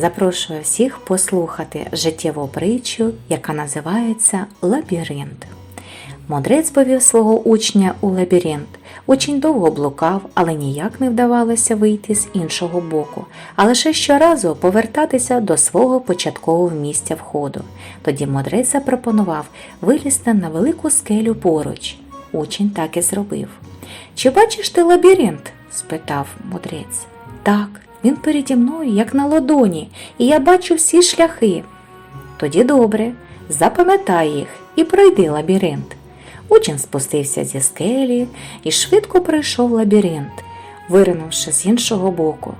Запрошую всіх послухати життєву притчу, яка називається Лабіринт. Мудрець повів свого учня у лабіринт. Учень довго блукав, але ніяк не вдавалося вийти з іншого боку, а лише щоразу повертатися до свого початкового місця входу. Тоді мудрець запропонував вилізти на велику скелю поруч. Учень так і зробив. Чи бачиш ти лабіринт? спитав мудрець. Так, він переді мною, як на ладоні, і я бачу всі шляхи. Тоді добре, запам'ятай їх і пройди лабіринт. Учень спустився зі скелі і швидко пройшов лабіринт, виринувши з іншого боку.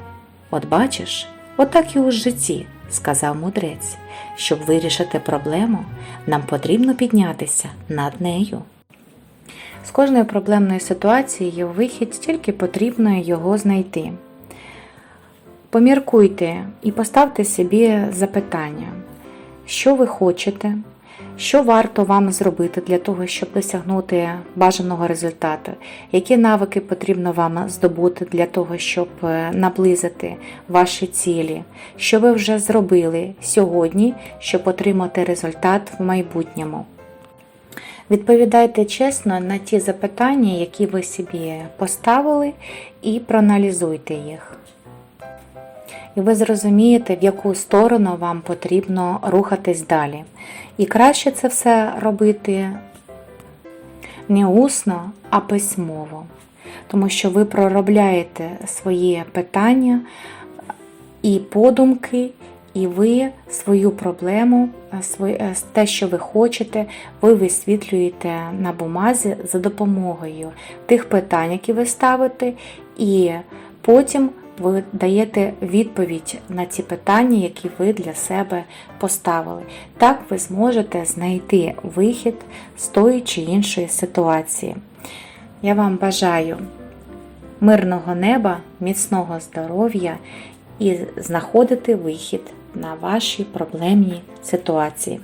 От бачиш, отак і у житті, сказав мудрець. Щоб вирішити проблему, нам потрібно піднятися над нею. З кожної проблемної ситуації є вихід, тільки потрібно його знайти. Поміркуйте і поставте собі запитання, що ви хочете, що варто вам зробити для того, щоб досягнути бажаного результату, які навики потрібно вам здобути для того, щоб е, наблизити ваші цілі, що ви вже зробили сьогодні, щоб отримати результат в майбутньому. Відповідайте чесно на ті запитання, які ви собі поставили, і проаналізуйте їх. І ви зрозумієте, в яку сторону вам потрібно рухатись далі. І краще це все робити не усно, а письмово. Тому що ви проробляєте свої питання і подумки, і ви свою проблему, е, те, що ви хочете, ви висвітлюєте на бумазі за допомогою тих питань, які ви ставите, і потім ви даєте відповідь на ці питання, які ви для себе поставили. Так ви зможете знайти вихід з тої чи іншої ситуації. Я вам бажаю мирного неба, міцного здоров'я і знаходити вихід на ваші проблемні ситуації.